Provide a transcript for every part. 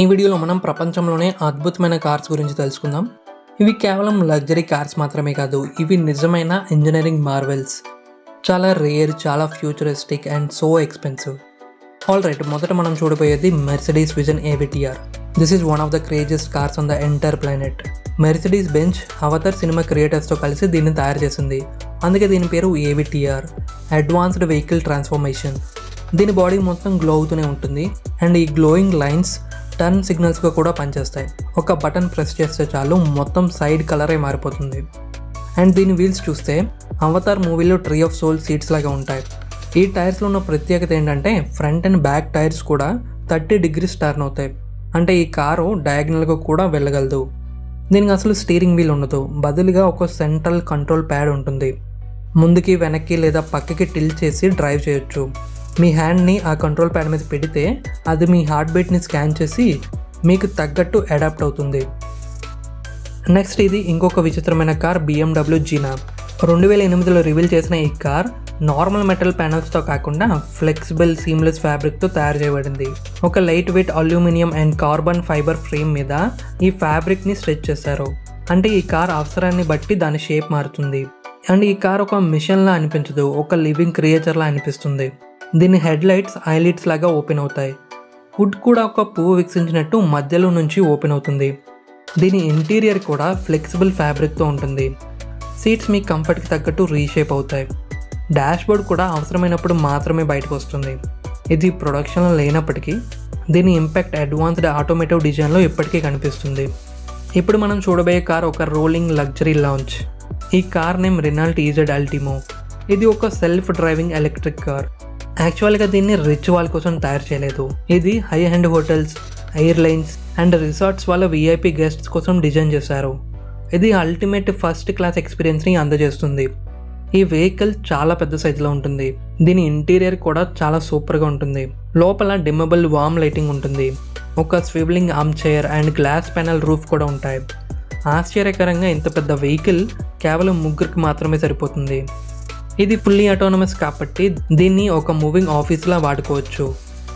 ఈ వీడియోలో మనం ప్రపంచంలోనే అద్భుతమైన కార్స్ గురించి తెలుసుకుందాం. ఇవి కేవలం లగ్జరీ కార్స్ మాత్రమే కాదు ఇవి నిజమైన ఇంజనీరింగ్ మార్వెల్స్. చాలా రేర్ చాలా futuristic and so expensive. All right మొదట మనం చూడబోయేది Mercedes Vision AVTR this is one of the craziest cars on the entire planet Mercedes Benz Avatar cinema క్రియేటర్స్తో కలిసి దీన్ని తయారు చేసింది. అందుకే దీని పేరు ఏవిటిఆర్ అడ్వాన్స్డ్ వెహికల్ ట్రాన్స్ఫర్మేషన్ దీని బాడీ మొత్తం గ్లో అవుతూనే ఉంటుంది. అండ్ ఈ గ్లోయింగ్ లైన్స్ టర్న్ సిగ్నల్స్గా కూడా పనిచేస్తాయి. ఒక బటన్ ప్రెస్ చేస్తే చాలు మొత్తం సైడ్ కలరే మారిపోతుంది. అండ్ దీని వీల్స్ చూస్తే అవతార్ మూవీలో ట్రీ ఆఫ్ సోల్ సీట్స్ లాగా ఉంటాయి. ఈ టైర్స్లో ఉన్న ప్రత్యేకత ఏంటంటే ఫ్రంట్ అండ్ బ్యాక్ టైర్స్ కూడా థర్టీ డిగ్రీస్ టర్న్ అవుతాయి. అంటే ఈ కారు డయాగ్నల్గా కూడా వెళ్ళగలదు. దీనికి అసలు స్టీరింగ్ వీల్ ఉండదు. బదులుగా ఒక సెంట్రల్ కంట్రోల్ ప్యాడ్ ఉంటుంది. ముందుకి వెనక్కి లేదా పక్కకి టిల్ చేసి డ్రైవ్ చేయొచ్చు. మీ హ్యాండ్ని ఆ కంట్రోల్ ప్యాడ్ మీద పెడితే అది మీ హార్ట్ బీట్ని స్కాన్ చేసి మీకు తగ్గట్టు అడాప్ట్ అవుతుంది. నెక్స్ట్ ఇది ఇంకొక విచిత్రమైన కార్ బిఎండబ్ల్యూ జీనా రెండు వేల ఎనిమిదిలో రివీల్ చేసిన ఈ కార్ నార్మల్ మెటల్ ప్యానల్స్తో కాకుండా ఫ్లెక్సిబుల్ సీమ్లెస్ ఫ్యాబ్రిక్తో తయారు చేయబడింది. ఒక lightweight aluminium and carbon fibre frame మీద ఈ ఫ్యాబ్రిక్ని స్ట్రెచ్ చేశారు. అంటే ఈ కార్ అవసరాన్ని బట్టి దాని షేప్ మారుతుంది. అండ్ ఈ కార్ ఒక మిషన్లా అనిపించదు ఒక లివింగ్ క్రియేచర్లా అనిపిస్తుంది. దీని హెడ్ లైట్స్ ఐలైట్స్ లాగా ఓపెన్ అవుతాయి. హుడ్ కూడా ఒక పువ్వు వికసించినట్టు మధ్యలో నుంచి ఓపెన్ అవుతుంది. దీని ఇంటీరియర్ కూడా ఫ్లెక్సిబుల్ ఫ్యాబ్రిక్తో ఉంటుంది. సీట్స్ మీ కంఫర్ట్కి తగ్గట్టు రీషేప్ అవుతాయి. డాష్బోర్డ్ కూడా అవసరమైనప్పుడు మాత్రమే బయటకు వస్తుంది. ఇది ప్రొడక్షన్లో లేనప్పటికీ దీని ఇంపాక్ట్ అడ్వాన్స్డ్ ఆటోమేటివ్ డిజైన్లో ఇప్పటికీ కనిపిస్తుంది. ఇప్పుడు మనం చూడబోయే కార్ ఒక రోలింగ్ లగ్జరీ లాంచ్. ఈ car name Renault EZ Ultimo. ఇది ఒక సెల్ఫ్ డ్రైవింగ్ ఎలక్ట్రిక్ కార్. యాక్చువల్గా దీన్ని రిచ్ వాళ్ళ కోసం తయారు చేయలేదు. ఇది high hand hotels airlines and resorts వాళ్ళ విఐపి గెస్ట్స్ కోసం డిజైన్ చేశారు. ఇది అల్టిమేట్ ఫస్ట్ క్లాస్ ఎక్స్పీరియన్స్ని అందజేస్తుంది. ఈ వెహికల్ చాలా పెద్ద సైజులో ఉంటుంది. దీని ఇంటీరియర్ కూడా చాలా సూపర్గా ఉంటుంది. లోపల డిమ్మబుల్ వామ్ లైటింగ్ ఉంటుంది. ఒక swivelling arm chair and glass panel roof కూడా ఉంటాయి. ఆశ్చర్యకరంగా ఇంత పెద్ద వెహికల్ కేవలం ముగ్గురికి మాత్రమే సరిపోతుంది. ఇది ఫుల్లీ అటోనమస్ కాబట్టి దీన్ని ఒక మూవింగ్ ఆఫీస్లా వాడుకోవచ్చు.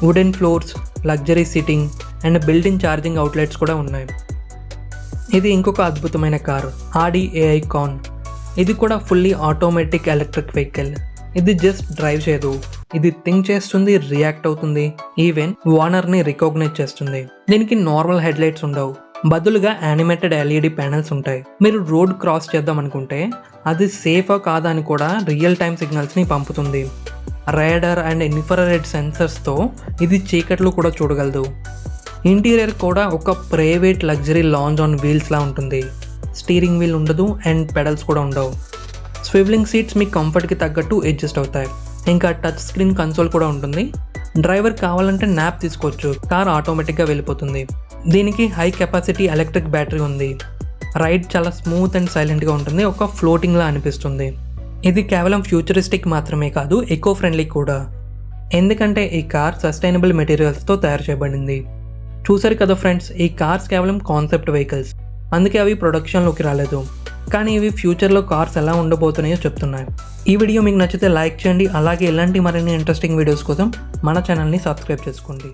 Wooden floors luxury seating and building charging outlets కూడా ఉన్నాయి. ఇది ఇంకొక అద్భుతమైన కారు ఆడి ఏఐ కాన్ ఇది కూడా ఫుల్లీ ఆటోమేటిక్ ఎలక్ట్రిక్ వెహికల్ ఇది జస్ట్ డ్రైవ్ చేయదు ఇది థింక్ చేస్తుంది రియాక్ట్ అవుతుంది. ఈవెన్ వానర్ని రికగ్నైజ్ చేస్తుంది. దీనికి నార్మల్ హెడ్లైట్స్ ఉండవు. బదులుగా యానిమేటెడ్ ఎల్ఈడి ప్యానల్స్ ఉంటాయి. మీరు రోడ్ క్రాస్ చేద్దాం అనుకుంటే అది సేఫా కాదా అని కూడా రియల్ టైమ్ సిగ్నల్స్ని పంపుతుంది. రైడర్ అండ్ ఇన్ఫ్రారెడ్ సెన్సర్స్తో ఇది చీకట్లు కూడా చూడగలదు. ఇంటీరియర్ కూడా ఒక ప్రైవేట్ లగ్జరీ లాంజ్ ఆన్ వీల్స్లా ఉంటుంది. స్టీరింగ్ వీల్ ఉండదు అండ్ పెడల్స్ కూడా ఉండవు. స్వివ్లింగ్ సీట్స్ మీ కంఫర్ట్కి తగ్గట్టు అడ్జస్ట్ అవుతాయి. ఇంకా టచ్ స్క్రీన్ కన్సోల్ కూడా ఉంటుంది. డ్రైవర్ కావాలంటే నాప్ తీసుకోవచ్చు. కార్ ఆటోమేటిక్గా వెళ్ళిపోతుంది. దీనికి హై కెపాసిటీ ఎలక్ట్రిక్ బ్యాటరీ ఉంది. రైడ్ చాలా స్మూత్ అండ్ సైలెంట్గా ఉంటుంది. ఒక ఫ్లోటింగ్లా అనిపిస్తుంది. ఇది కేవలం ఫ్యూచరిస్టిక్ మాత్రమే కాదు ఎకో ఫ్రెండ్లీ కూడా. ఎందుకంటే ఈ కార్ సస్టైనబుల్ మెటీరియల్స్తో తయారు చేయబడింది. చూసారు కదా ఫ్రెండ్స్ ఈ కార్స్ కేవలం కాన్సెప్ట్ వెహికల్స్ అందుకే అవి ప్రొడక్షన్లోకి రాలేదు. కానీ ఇవి ఫ్యూచర్లో కార్స్ ఎలా ఉండబోతున్నాయో చెప్తున్నాయి. ఈ వీడియో మీకు నచ్చితే లైక్ చేయండి. అలాగే ఇలాంటి మరిన్ని ఇంట్రెస్టింగ్ వీడియోస్ కోసం మన ఛానల్ని సబ్స్క్రైబ్ చేసుకోండి.